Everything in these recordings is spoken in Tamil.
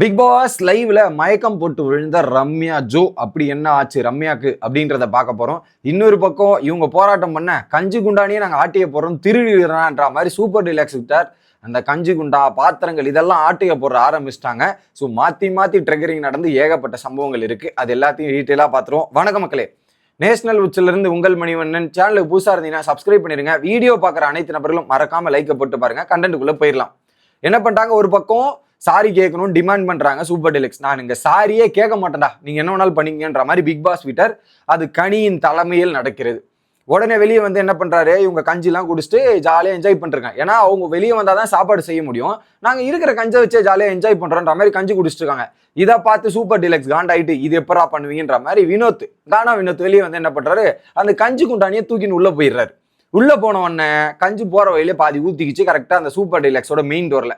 பிக் பாஸ் லைவ்ல மயக்கம் போட்டு விழுந்த ரம்யா ஜோ அப்படி என்ன ஆச்சு ரம்யாக்கு அப்படின்றத பார்க்க போறோம். இன்னொரு பக்கம் இவங்க போராட்டம் பண்ண கஞ்சி குண்டானியே நாங்கள் ஆட்டிய போறோம். திருடிடுறான்ற மாதிரி சூப்பர் டிலக்ஸ் விட்டார். அந்த கஞ்சி குண்டா பாத்திரங்கள் இதெல்லாம் ஆட்டிய போடுற ஆரம்பிச்சிட்டாங்க. ஸோ மாத்தி மாத்தி ட்ரிகரிங் நடந்து ஏகப்பட்ட சம்பவங்கள் இருக்கு. அது எல்லாத்தையும் டீட்டெயிலாக பார்த்துருவோம் வணக்க மக்களே. நேஷனல் உச்சிலிருந்து உங்கள் மணிவண்ணன். சேனலுக்கு புதுசாக இருந்தீங்கன்னா சப்ஸ்கிரைப் பண்ணிருங்க. வீடியோ பார்க்குற அனைத்து நபர்களும் மறக்காம லைக்கை போட்டு பாருங்க. கண்டென்ட்டுக்குள்ளே போயிடலாம் என்ன பண்ணிட்டாங்க? ஒரு பக்கம் சாரி கேட்கணும் டிமாண்ட் பண்றாங்க சூப்பர் டெலிக்ஸ் நான் இங்க சாரியே கேட்க மாட்டேன்டா. நீங்க என்ன வேணாலும் பண்ணீங்கன்ற மாதிரி பிக் பாஸ் ட்விட்டர் அது கனியின் தலைமையில் நடக்கிறது. உடனே வெளியே வந்து என்ன பண்றாரு? இவங்க கஞ்சிலாம் குடிச்சிட்டு ஜாலியாக என்ஜாய் பண்ணிருக்காங்க. ஏன்னா அவங்க வெளியே வந்தால் தான் சாப்பாடு செய்ய முடியும். நாங்க இருக்கிற கஞ்சை வச்சே ஜாலியாக என்ஜாய் பண்றோன்ற மாதிரி கஞ்சி குடிச்சிட்டு இருக்காங்க இதை பார்த்து சூப்பர் டிலக்ஸ் காண்டாயிட்டு இது எப்பரா பண்ணுவீங்கன்ற மாதிரி வினோத் கானா வினோத் வெளியே வந்து என்ன பண்றாரு? அந்த கஞ்சி குண்டானியை தூக்கின்னு உள்ள போயிடுறாரு. உள்ள போன உடனே கஞ்சி போற வழியிலே பாதி ஊத்திக்கிச்சு. கரெக்டா அந்த சூப்பர் டிலக்ஸோட மெயின் டோர்ல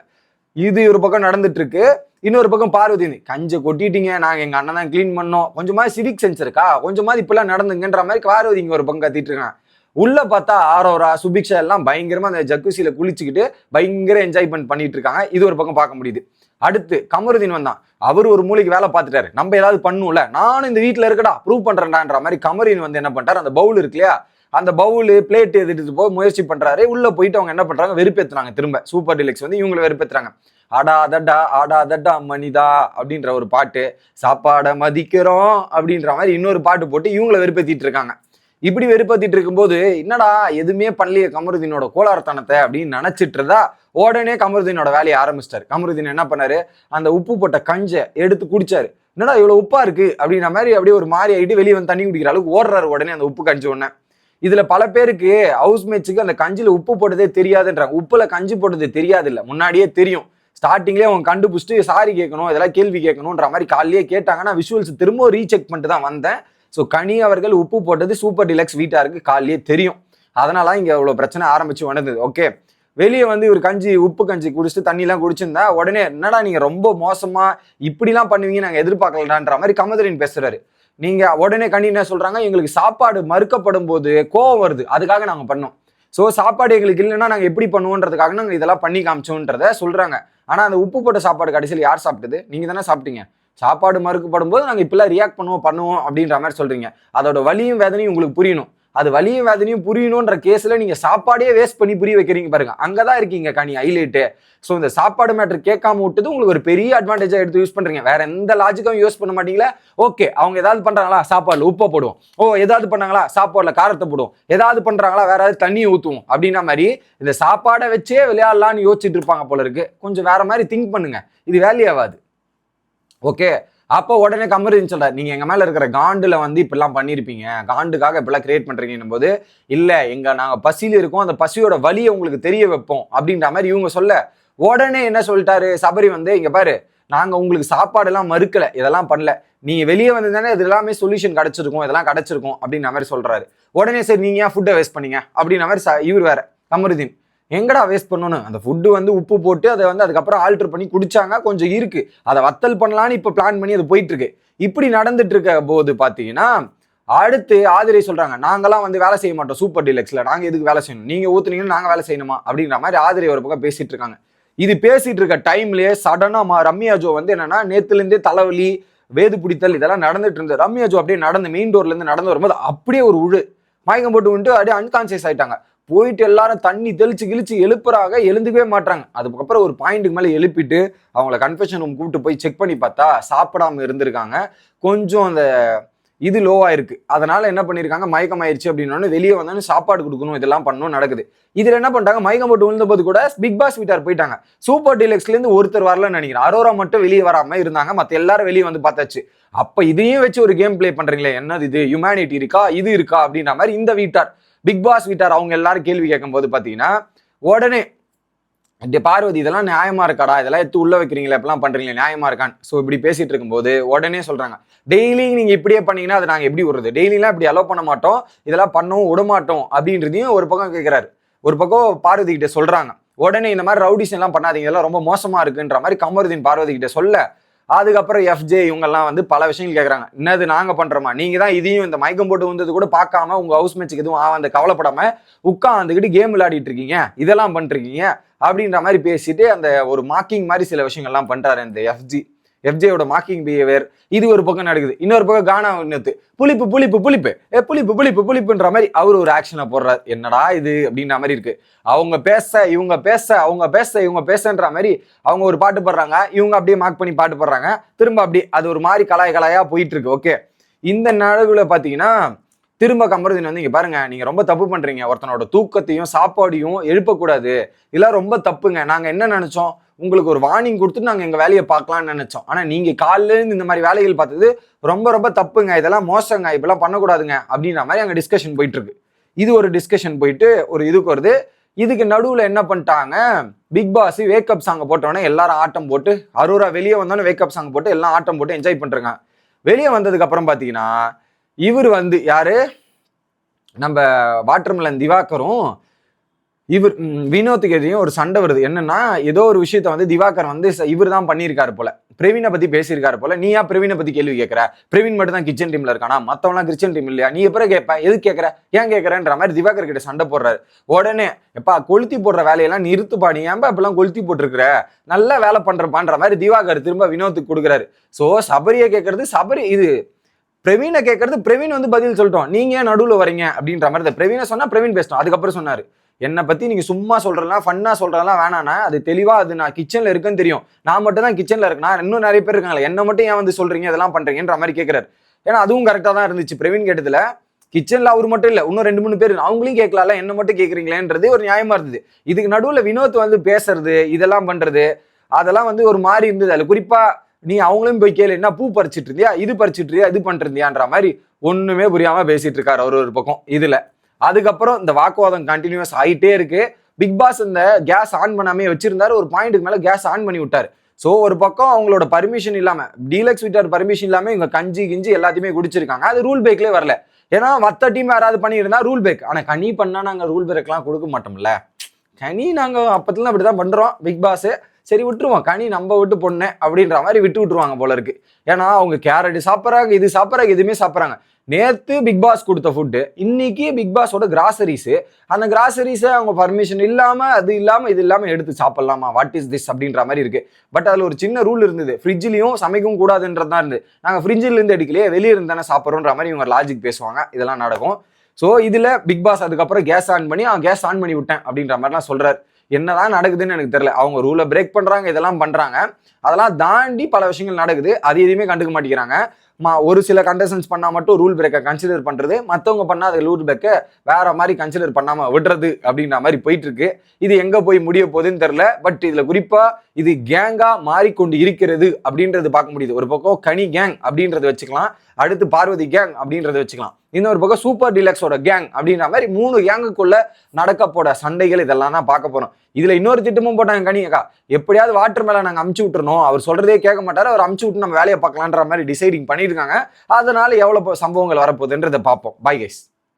இது ஒரு பக்கம் நடந்துட்டு இருக்கு இன்னொரு பக்கம் பார்வதி கஞ்சை கொட்டிட்டீங்க நாங்க எங்க அண்ணன் தான் க்ளீன் பண்ணோம். கொஞ்சமா சிவிக் சென்ஸ் இருக்கா? கொஞ்சமா இப்பெல்லாம் நடந்துங்கன்ற மாதிரி பார்வதி இங்க ஒரு பக்கம் கத்திட்டு இருக்கான் உள்ள பார்த்தா ஆரோரா சுபிக்ஷா எல்லாம் பயங்கரமா அந்த ஜக்குசியில குளிச்சுக்கிட்டு பயங்கர என்ஜாய்மெண்ட் பண்ணிட்டு இருக்காங்க. இது ஒரு பக்கம் பார்க்க முடியுது. அடுத்து கமருதீன் வந்தான். அவர் ஒரு மூலைக்கு வேலை பார்த்துட்டாரு. நம்ம ஏதாவது பண்ணும்ல நானும் இந்த வீட்டில் இருக்கடா ப்ரூவ் பண்றேன்டான்ற மாதிரி கமரின் வந்து என்ன பண்ணிட்டாரு? அந்த பவுல் இருக்கு இல்லையா? அந்த பவுல் பிளேட் எடுத்துட்டு போக முயற்சி பண்றாரு. உள்ள போயிட்டு அவங்க என்ன பண்றாங்க? வெறுப்பேத்துறாங்க திரும்ப. சூப்பர் டிலக்ஸ் வந்து இவங்களை வெறுப்பேத்துறாங்க. ஆடா தட்டா ஆடா தட்டா மனிதா அப்படின்ற ஒரு பாட்டு சாப்பாடை மதிக்கிறோம் அப்படின்ற மாதிரி இன்னொரு பாட்டு போட்டு இவங்களை வெறுப்பேத்திட்டு இருக்காங்க. இப்படி வெறுப்பேத்திட்டு இருக்கும்போது என்னடா எதுவுமே பண்ணலையே கமருதீனோட கோளாறுத்தனத்தை அப்படின்னு நினைச்சிட்டு இருந்தா உடனே கமருதீனோட வேலையை ஆரம்பிச்சிட்டாரு. கமருதீன் என்ன பண்ணாரு? அந்த உப்பு போட்ட கஞ்சை எடுத்து குடிச்சாரு. என்னடா இவ்வளவு உப்பா இருக்கு அப்படின்ற மாதிரி அப்படியே ஒரு மாறி ஆகிட்டு வெளியே வந்து தண்ணி குடிக்கிற அளவுக்கு ஓடுறாரு உடனே அந்த உப்பு கஞ்சி உடனே. இதுல பல பேருக்கு ஹவுஸ் மேட்ச்சுக்கு அந்த கஞ்சில உப்பு போட்டதே தெரியாதுன்றாங்க. உப்புல கஞ்சி போட்டது தெரியாது இல்ல முன்னாடியே தெரியும். ஸ்டார்டிங்லேயே அவங்க கண்டுபிடிச்சிட்டு சாரி கேட்கணும் இதெல்லாம் கேள்வி கேட்கணுன்ற மாதிரி காலையிலேயே கேட்டாங்கன்னா விஷுவல்ஸ் திரும்ப ரீசெக் பண்ணிட்டு தான் வந்தேன். ஸோ கனி அவர்கள் உப்பு போட்டது சூப்பர் டிலக்ஸ் வீட்டாருக்கு காலையிலேயே தெரியும். அதனால இங்கே இவ்வளோ பிரச்சனை ஆரம்பிச்சு வந்தது. ஓகே வெளியே வந்து இவர் கஞ்சி உப்பு கஞ்சி குடிச்சிட்டு தண்ணிலாம் குடிச்சிருந்தா உடனே என்னடா நீங்க ரொம்ப மோசமா இப்படிலாம் பண்ணுவீங்க நாங்கள் எதிர்பார்க்கலடான்ற மாதிரி கமதரின் பேசுறாரு. நீங்க உடனே கனி சொல்றாங்க? எங்களுக்கு சாப்பாடு மறுக்கப்படும் போது கோவம் வருது. அதுக்காக நாங்க பண்ணோம். ஸோ சாப்பாடு எங்களுக்கு இல்லைன்னா நாங்கள் எப்படி பண்ணுவோன்றதுக்காக நாங்கள் இதெல்லாம் பண்ணி காமிச்சோன்றத சொல்கிறாங்க ஆனால் அந்த உப்பு போட்ட சாப்பாடு கடைசியில் யார் சாப்பிட்டது? நீங்கள் தானே சாப்பிட்டீங்க. சாப்பாடு மறுக்கப்படும் போது நாங்கள் இப்பெல்லாம் ரியாக்ட் பண்ணுவோம் பண்ணுவோம் அப்படின்ற மாதிரி சொல்கிறீங்க அதோட வலியும் வேதனையும் உங்களுக்கு புரியணும். அது வலியும் வேதனையும் புரியணுன்ற கேஸ்ல நீங்க சாப்பாடே வேஸ்ட் பண்ணி புரிய வைக்கிறீங்க பாருங்க. அங்கதான் இருக்கீங்க கனி ஹைலைட்டு ஸோ இந்த சாப்பாடு மேட்டர் கேட்காம விட்டது உங்களுக்கு ஒரு பெரிய அட்வான்டேஜா எடுத்து யூஸ் பண்றீங்க. வேற எந்த லாஜிக்கும் யூஸ் பண்ண மாட்டீங்களா? ஓகே அவங்க ஏதாவது பண்றாங்களா? சாப்பாடுல உப்பை போடுவோம். ஓ ஏதாவது பண்ணாங்களா? சாப்பாடுல காரத்தை போடுவோம். ஏதாவது பண்றாங்களா? வேற ஏதாவது தண்ணி ஊத்துவோம். அப்படின்னா மாதிரி இந்த சாப்பாடை வச்சே விளையாடலாம்னு யோசிச்சுட்டு இருப்பாங்க போல இருக்கு. கொஞ்சம் வேற மாதிரி திங்க் பண்ணுங்க. இது வேல்யூ ஆகாது. ஓகே அப்போ உடனே கமருதீன் சொல்றாரு. நீங்க எங்க மேல இருக்கிற காண்டுல வந்து இப்படிலாம் பண்ணிருப்பீங்க. காண்டுக்காக இப்படிலாம் கிரியேட் பண்ணுறீங்கன்னும் போது இல்ல எங்க நாங்க பசியில இருக்கோம். அந்த பசியோட வலியை உங்களுக்கு தெரிய வைப்போம். அப்படின்ற மாதிரி இவங்க சொல்ல. உடனே என்ன சொல்லிட்டாரு? சபரி வந்து இங்க பாரு நாங்க உங்களுக்கு சாப்பாடெல்லாம் மறுக்கல. இதெல்லாம் பண்ணல. நீங்க வெளியே வந்திருந்தானே இது எல்லாமே சொல்யூஷன் கிடைச்சிருக்கும். இதெல்லாம் கிடைச்சிருக்கும். அப்படின்ற மாதிரி சொல்றாரு. உடனே சரி நீங்க ஏன் ஃபுட்டை வேஸ்ட் பண்ணீங்க? அப்படின்ற மாதிரி ச- இவர் வேற கமருதீன். எங்கடா வேஸ்ட் பண்ணணும் அந்த ஃபுட்டு வந்து உப்பு போட்டு அதை வந்து அதுக்கப்புறம் ஆல்டர் பண்ணி குடிச்சாங்க கொஞ்சம் இருக்கு. அதை வத்தல் பண்ணலான்னு இப்போ பிளான் பண்ணி அது போயிட்டு இருக்கு இப்படி நடந்துட்டு இருக்க போது பார்த்தீங்கன்னா அடுத்து ஆதிரை சொல்றாங்க நாங்கெல்லாம் வந்து வேலை செய்ய மாட்டோம் சூப்பர் டீலக்ஸ்ல நாங்க எதுக்கு வேலை செய்யணும்? நீங்க ஊத்துனீங்கன்னா நாங்க வேலை செய்யணுமா? அப்படிங்கிற மாதிரி ஆதிரை ஒரு பக்கம் பேசிட்டு இருக்காங்க. இது பேசிட்டு இருக்க டைம்லயே சடனா மா ரம்யா ஜோ வந்து என்னன்னா நேத்துல இருந்தே தலைவலி வேது பிடித்தல் இதெல்லாம் நடந்துட்டு இருந்தது. ரம்யா ஜோ அப்படியே நடந்து மெயின் டோர்ல இருந்து நடந்து வரும்போது அப்படியே ஒரு உழு. மயக்கம் போட்டு விட்டு அப்படியே அன்கான்சியஸ் ஆயிட்டாங்க. போயிட்டு எல்லாரும் தண்ணி தெளிச்சு கிழிச்சு எழுப்புறாங்க எழுந்துக்கவே மாட்டாங்க அதுக்கப்புறம் ஒரு பாயிண்ட்டுக்கு மேலே எழுப்பிட்டு அவங்கள கன்ஃபெஷன் ரூம் கூப்பிட்டு போய் செக் பண்ணி பார்த்தா சாப்பிடாம இருந்திருக்காங்க. கொஞ்சம் அந்த இது லோவாக இருக்கு அதனால என்ன பண்ணிருக்காங்க? மயக்கம் ஆயிடுச்சு அப்படின்னோடனே வெளியே வந்தோன்னு சாப்பாடு கொடுக்கணும் இதெல்லாம் பண்ணணும் நடக்குது. இதில் என்ன பண்ணிட்டாங்க? மயக்கம் போட்டு விழுந்தபோது கூட பிக் பாஸ் வீட்டார் போயிட்டாங்க. சூப்பர் டீலக்ஸ்லேருந்து ஒருத்தர் வரலன்னு நினைக்கிறேன். அரோரா மட்டும் வெளியே வராமல் இருந்தாங்க. மற்ற எல்லாரும் வெளியே வந்து பார்த்தாச்சு. அப்போ இதையும் வச்சு ஒரு கேம் ப்ளே பண்ணுறீங்களே என்னது இது? ஹியூமனிட்டி இருக்கா? இது இருக்கா? அப்படின்ற மாதிரி இந்த வீட்டார் பிக் பாஸ் வீட்டார் அவங்க எல்லாரும் கேள்வி கேட்கும்போது பார்த்தீங்கன்னா உடனே பார்வதி இதெல்லாம் நியாயமா இருக்காடா? இதெல்லாம் எடுத்து உள்ள வைக்கிறீங்களா இப்பெல்லாம் பண்றீங்களா நியாயமா இருக்கான்னு. ஸோ இப்படி பேசிட்டு இருக்கும்போது உடனே சொல்றாங்க டெய்லி நீங்க இப்படியே பண்ணீங்கன்னா அதை நாங்க எப்படி விடுறது? டெய்லிலாம் இப்படி அலோவ் பண்ண மாட்டோம். இதெல்லாம் பண்ணவும் விட மாட்டோம். அப்படின்றதையும் ஒரு பக்கம் கேட்கிறாரு. ஒரு பக்கம் பார்வதி கிட்ட சொல்றாங்க. உடனே இந்த மாதிரி ரவுடிஸ் எல்லாம் பண்ணாதீங்க இதெல்லாம் ரொம்ப மோசமா இருக்குன்ற மாதிரி கமருதீன் பார்வதி கிட்ட சொல்ல அதுக்கப்புறம் எஃப்ஜே இவங்கெல்லாம் வந்து பல விஷயங்கள் கேட்குறாங்க என்னது நாங்கள் பண்ணுறோமா நீங்கள் தான் இதையும் இந்த மயக்கம் போட்டு வந்தது கூட பார்க்காம உங்கள் ஹவுஸ் மேட்ச்சுக்கு எதுவும் ஆ அந்த உட்காந்துக்கிட்டு கேம் விளையாடிட்டு இருக்கீங்க இதெல்லாம் பண்ணிருக்கீங்க அப்படின்ற மாதிரி பேசிட்டு அந்த ஒரு மாக்கிங் மாதிரி சில விஷயங்கள்லாம் பண்ணுறாரு இந்த எஃப்ஜி எஃப்ஜேயோட மார்க்கிங் பிஹேவியர் இது ஒரு பக்கம் நடக்குது. இன்னொரு பக்கம் கானா இன்னத்து புளிப்பு புளிப்பு புளிப்பு. ஏ புளிப்பு புளிப்பு புளிப்புன்ற மாதிரி அவர் ஒரு ஆக்ஷனை போடுறாரு. என்னடா இது அப்படின்ற மாதிரி இருக்கு. அவங்க பேச இவங்க பேச அவங்க பேச இவங்க பேசன்ற மாதிரி அவங்க ஒரு பாட்டு பாடுறாங்க. இவங்க அப்படியே மார்க் பண்ணி பாட்டு பாடுறாங்க. திரும்ப அப்படி அது ஒரு மாதிரி கலாய் கலாயா போயிட்டு இருக்கு. ஓகே இந்த நடுவில் பார்த்தீங்கன்னா திரும்ப கமருதீன் வந்து இங்கே பாருங்க நீங்கள் ரொம்ப தப்பு பண்ணுறீங்க ஒருத்தனோட தூக்கத்தையும் சாப்பாடையும் எழுப்பக்கூடாது. இதெல்லாம் ரொம்ப தப்புங்க. நாங்கள் என்ன நினச்சோம்? உங்களுக்கு ஒரு வார்னிங் கொடுத்துட்டு நாங்கள் எங்கள் வேலையை பார்க்கலாம்னு நினச்சோம். ஆனால் நீங்கள் காலிலேருந்து இருந்து இந்த மாதிரி வேலைகள் பார்த்தது ரொம்ப ரொம்ப தப்புங்க. இதெல்லாம் மோசங்க. இப்பெல்லாம் பண்ணக்கூடாதுங்க. அப்படின்ற மாதிரி அங்கே டிஸ்கஷன் போயிட்டுருக்கு. இது ஒரு டிஸ்கஷன் போயிட்டு ஒரு இதுக்கு வருது. இதுக்கு நடுவில் என்ன பண்ணிட்டாங்க? பிக் பாஸ் வேக்கப் சாங்கை போட்டோன்னே எல்லாரும் ஆட்டம் போட்டு அரோரா வெளியே வந்தோடனே வேக்கப் சாங் போட்டு எல்லாம் ஆட்டம் போட்டு என்ஜாய் பண்ணுறாங்க வெளியே வந்ததுக்கு அப்புறம் பார்த்தீங்கன்னா இவர் வந்து யாரு? நம்ம வாட்டர்மெலன் திவாகரும் இவர் ம், வினோத்துக்கு ஒரு சண்டை வருது. என்னன்னா ஏதோ ஒரு விஷயத்த வந்து திவாகர் வந்து இவர் தான் பண்ணியிருக்காரு போல. பிரவீனை பத்தி பேசியிருக்காரு போல. நீ ஏன் பிரவீனை பத்தி கேள்வி கேட்கற? பிரவீன் மட்டும் தான் கிச்சன் டீம்ல இருக்கானா? மத்தவங்களாம் கிச்சன் டீம் இல்லையா? நீ எப்பறம் கேட்ப? எது கேட்கற? ஏன் கேட்கறன்ற மாதிரி திவாகர் கிட்ட சண்டை போடுறாரு. உடனே எப்பா கொளுத்தி போடுற வேலையெல்லாம் நிறுத்துப்பா நீ ஏன்பா இப்பெல்லாம் கொளுத்தி போட்டிருக்கிற? நல்லா வேலை பண்றப்பான்ற மாதிரி திவாகர் திரும்ப வினோத்துக்கு கொடுக்குறாரு. சோ சபரியை கேட்கறது சபரி இது பிரவீனை கேட்கறது பிரவீன் வந்து பதில் சொல்லிட்டோம். நீங்க ஏன் நடுவில் வரீங்க? அப்படின்ற மாதிரி பிரவீனை சொன்னா பிரவீன் பேசிட்டோம். அதுக்கப்புறம் சொன்னாரு. என்னை பற்றி நீங்கள் சும்மா சொல்கிறலாம் ஃபன்னாக சொல்றதெல்லாம் வேணாண்ணா அது தெளிவாக அது நான் கிச்சனில் இருக்கேன்னு தெரியும். நான் மட்டும் தான் கிச்சனில் இருக்கேன். இன்னும் நிறைய பேர் இருக்காங்களே என்ன மட்டும் ஏன் வந்து சொல்கிறீங்க இதெல்லாம் பண்ணுறீங்கன்ற மாதிரி கேட்குறாரு ஏன்னா அதுவும் கரெக்டாக தான் இருந்துச்சு. பிரவீன் கேட்டதில் கிச்சனில் அவர் மட்டும் இல்லை இன்னும் ரெண்டு மூணு பேர் அவங்களையும் கேட்கலாம்ல என்ன மட்டும் கேட்குறீங்களேன்றது ஒரு நியாயமாக இருந்தது. இதுக்கு நடுவில் வினோத் வந்து பேசுறது இதெல்லாம் பண்ணுறது அதெல்லாம் வந்து ஒரு மாதிரி இருந்தது. அதில் குறிப்பாக நீ அவங்களும் போய் கேளு என்ன பூ பறிச்சிட்டு இருந்தியா? இது பறிச்சிட்டு இருந்தியா? இது பண்ணிட்டு இருந்தியான்ற மாதிரி ஒன்றுமே புரியாமல் பேசிகிட்டு இருக்காரு அவர் ஒரு பக்கம். இதில் அதுக்கப்புறம் இந்த வாக்குவாதம் கண்டினியூஸ் ஆகிட்டே இருக்கு. பிக் பாஸ் இந்த கேஸ் ஆன் பண்ணாமே வச்சிருந்தாரு. ஒரு பாயிண்ட்டுக்கு மேலே கேஸ் ஆன் பண்ணி விட்டார். ஸோ ஒரு பக்கம் அவங்களோட பர்மிஷன் இல்லாமல் டீலக்ஸ் வீட்டார் பர்மிஷன் இல்லாமல் இவங்க கஞ்சி கிஞ்சி எல்லாத்தையுமே குடிச்சிருக்காங்க. அது ரூல் பேக்லேயே வரல. ஏன்னா மற்ற டீம் யாராவது பண்ணியிருந்தா ரூல் பேக் ஆனால் கனி பண்ணால் நாங்கள் ரூல் பேக்லாம் கொடுக்க மாட்டோம்ல. கனி நாங்க அப்படி அப்படிதான் பண்ணுறோம் பிக் பாஸு சரி விட்டுருவோம். கனி நம்ம விட்டு பொண்ணு அப்படின்ற மாதிரி விட்டு விட்டுருவாங்க போல இருக்கு. ஏன்னா அவங்க கேரட் சாப்பிட்றாங்க இது சாப்பிட்றாங்க எதுவுமே சாப்பிட்றாங்க. நேற்று பிக் பாஸ் கொடுத்த ஃபுட்டு இன்னைக்கு பிக் பாஸோட கிராசரிஸு அந்த கிராசரிஸை அவங்க பர்மிஷன் இல்லாமல் அது இல்லாமல் இது இல்லாமல் எடுத்து சாப்பிட்லாமா? வாட் இஸ் திஸ் அப்படின்ற மாதிரி இருக்கு. பட் அதில் ஒரு சின்ன ரூல் இருந்தது. ஃப்ரிட்ஜ்லையும் சமைக்கவும் கூடாதுன்றது தான் இருந்து நாங்கள் ஃப்ரிட்ஜிலேருந்து எடுக்கலையே வெளியே இருந்தானே சாப்பிட்றோன்ற மாதிரி இவங்க லாஜிக் பேசுவாங்க. இதெல்லாம் நடக்கும். ஸோ இதில் பிக் பாஸ் அதுக்கப்புறம் கேஸ் ஆன் பண்ணி அவன் கேஸ் ஆன் பண்ணி விட்டேன் அப்படின்ற மாதிரிலாம் சொல்கிறார் என்னதான் நடக்குதுன்னு எனக்கு தெரியல. அவங்க ரூலை பிரேக் பண்றாங்க இதெல்லாம் பண்றாங்க. அதெல்லாம் தாண்டி பல விஷயங்கள் நடக்குது. அது எதுவுமே கண்டுக்க மாட்டேங்கிறாங்க. மா ஒரு சில கண்டஸ்டன்ஸ் பண்ணா மட்டும் ரூல் பிரேக்கை கன்சிடர் பண்றது. மற்றவங்க பண்ணா அது ரூல் பிரேக்கை வேற மாதிரி கன்சிடர் பண்ணாம விடுறது அப்படின்ற மாதிரி போயிட்டு இருக்கு இது எங்க போய் முடிய போகுதுன்னு தெரியல. பட் இதுல குறிப்பா இது கேங்கா மாறிக்கொண்டு இருக்கிறது அப்படின்றது பார்க்க முடியுது. ஒரு பக்கம் கனி கேங் அப்படின்றத வச்சுக்கலாம். அடுத்து பார்வதி கேங் அப்படின்றத வச்சுக்கலாம். இன்னொரு பக்கம் சூப்பர் டிலக்ஸோட கேங் அப்படின்ற மாதிரி மூணு கேங்குக்குள்ள நடக்க போற சண்டைகள் இதெல்லாம் தான் பார்க்க போறோம். இதுல இன்னொரு திட்டமும் போட்டாங்க கனியக்கா எப்படியாவது வாட்டர் மேல நாங்க அமுச்சு விட்டுறணும். அவர் சொல்றதே கேட்க மாட்டாரு. அவர் அமுச்சு விட்டு நம்ம வேலையை பார்க்கலான்ற மாதிரி டிசைடிங் பண்ணியிருக்காங்க. அதனால எவ்வளவு சம்பவங்கள் வரப்போகுதுன்றதை பார்ப்போம். Bye guys